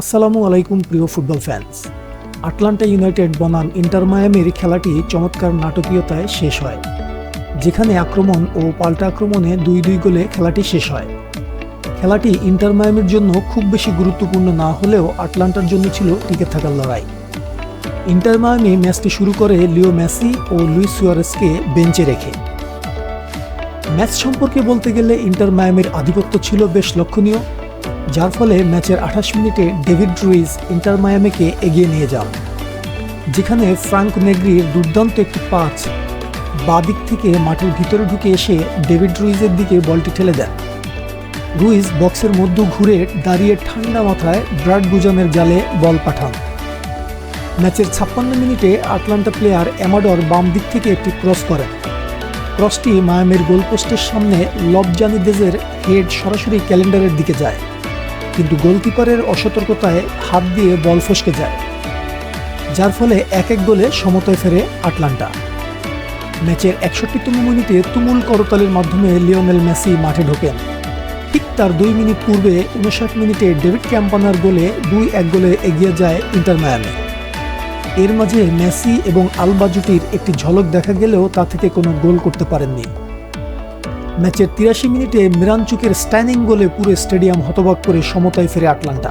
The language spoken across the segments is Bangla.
আসসালামু আলাইকুম, প্রিয় ফুটবল ফ্যান্স আটলান্টা ইউনাইটেড বনাম ইন্টার মায়ামির খেলাটি চমৎকার নাটকীয়তায় শেষ হয়, যেখানে আক্রমণ ও পাল্টা আক্রমণে দুই দুই গোলে খেলাটি শেষ হয়। খেলাটি ইন্টার মায়ামির জন্য খুব বেশি গুরুত্বপূর্ণ না হলেও আটলান্টার জন্য ছিল টিকে থাকার লড়াই। ইন্টার মায়ামি ম্যাচটি শুরু করে লিও মেসি ও লুইস সুয়ারেসকে বেঞ্চে রেখে। ম্যাচ সম্পর্কে বলতে গেলে ইন্টার মায়ামির আধিপত্য ছিল বেশ লক্ষণীয়। যার ফলে ম্যাচের আঠাশ মিনিটে ডেভিড রুইজ ইন্টার মায়ামিকে এগিয়ে নিয়ে যান, যেখানে ফ্রাঙ্ক নেগ্রির দুর্দান্ত একটি পাঁচ। দিক থেকে মাঠের ভিতরে ঢুকে এসে ডেভিড রুইজের দিকে বলটি ঠেলে দেন। রুইজ বক্সের মধ্যে ঘুরে দাঁড়িয়ে ঠান্ডা মাথায় ব্রাড গুজামের জালে বল পাঠান। ম্যাচের ছাপ্পান্ন মিনিটে আটলান্টা প্লেয়ার অ্যামাডর বাম দিক থেকে একটি ক্রস করেন। ক্রসটি মায়ামের গোলপোস্টের সামনে লবজানিদেজের হেড সরাসরি ক্যালেন্ডারের দিকে যায়। কিন্তু গোলকিপারের অসতর্কতায় হাত দিয়ে বল ফসকে যায়। যার ফলে এক এক গোলে সমতায় ফেরে আটলান্টা। ম্যাচের একষট্টিতম মিনিটে তুমুল করতালির মাধ্যমে লিওনেল মেসি মাঠে ঢোকেন। ঠিক তার দুই মিনিট পূর্বে উনষাট মিনিটে ডেভিড ক্যাম্পানার গোলে দুই এক গোলে এগিয়ে যায় ইন্টার মায়ামি। এর মাঝে মেসি এবং আলবা জুটির একটি ঝলক দেখা গেলেও তা থেকে কোনো গোল করতে পারেননি। ম্যাচের তিরাশি মিনিটে মিরানচুকের স্ট্যানিং গোলে পুরো স্টেডিয়াম হতবাক করে সমতায় ফেরে আটলান্টা।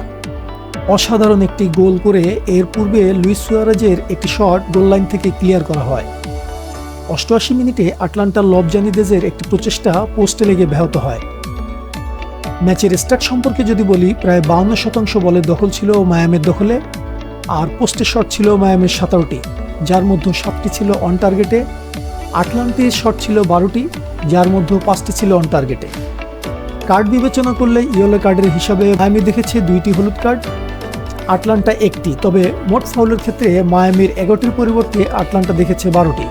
অসাধারণ একটি গোল করে এর পূর্বে লুইস সুয়ারেজের একটি শট গোল লাইন থেকে ক্লিয়ার করা হয়। অষ্টআশি মিনিটে আটলান্টার লবজানিদেজের একটি প্রচেষ্টা পোস্টে লেগে ব্যাহত হয়। ম্যাচের স্টার্ট সম্পর্কে যদি বলি, প্রায় বাউন্ন শতাংশ বলের দখল ছিল মায়ামের দখলে, আর পোস্টের শট ছিল মায়ামের সতেরোটি, যার মধ্যে সাতটি ছিল অন টার্গেটে আটলান্টির শট ছিল বারোটি, যার মধ্যে পাঁচটি ছিল অন টার্গেটে কার্ড বিবেচনা করলে ইয়েলো কার্ডের হিসাবে মায়ামি দেখেছে দুইটি হলুদ কার্ড আটলান্টা একটি। তবে মোট ফাউলের ক্ষেত্রে মায়ামির এগারোটির পরিবর্তে আটলান্টা দেখেছে বারোটি।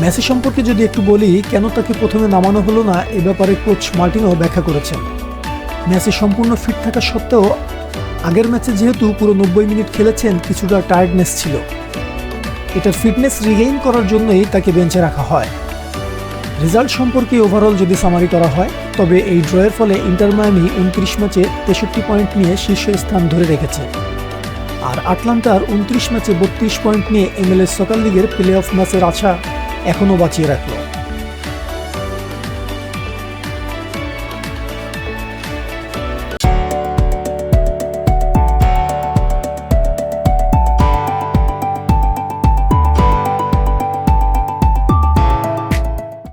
মেসি সম্পর্কে যদি একটু বলি, কেন তাকে প্রথমে নামানো হলো না, এ ব্যাপারে কোচ মার্টিনও ব্যাখ্যা করেছেন। মেসি সম্পূর্ণ ফিট থাকা সত্ত্বেও আগের ম্যাচে যেহেতু পুরো নব্বই মিনিট খেলেছেন, কিছুটা টায়ার্ডনেস ছিল। এটার ফিটনেস রিগেইন করার জন্যই তাকে বেঞ্চে রাখা হয়। রেজাল্ট সম্পর্কে ওভারঅল যদি সামারি করা হয়, তবে এই ড্রয়ের ফলে ইন্টার মায়ামি উনত্রিশ ম্যাচে তেষট্টি পয়েন্ট নিয়ে শীর্ষস্থান ধরে রেখেছে। আর আটলান্টার উনত্রিশ ম্যাচে বত্রিশ পয়েন্ট নিয়ে এমএলএস সকাল লিগের প্লে অফ ম্যাচের আশা এখনও বাঁচিয়ে রাখল।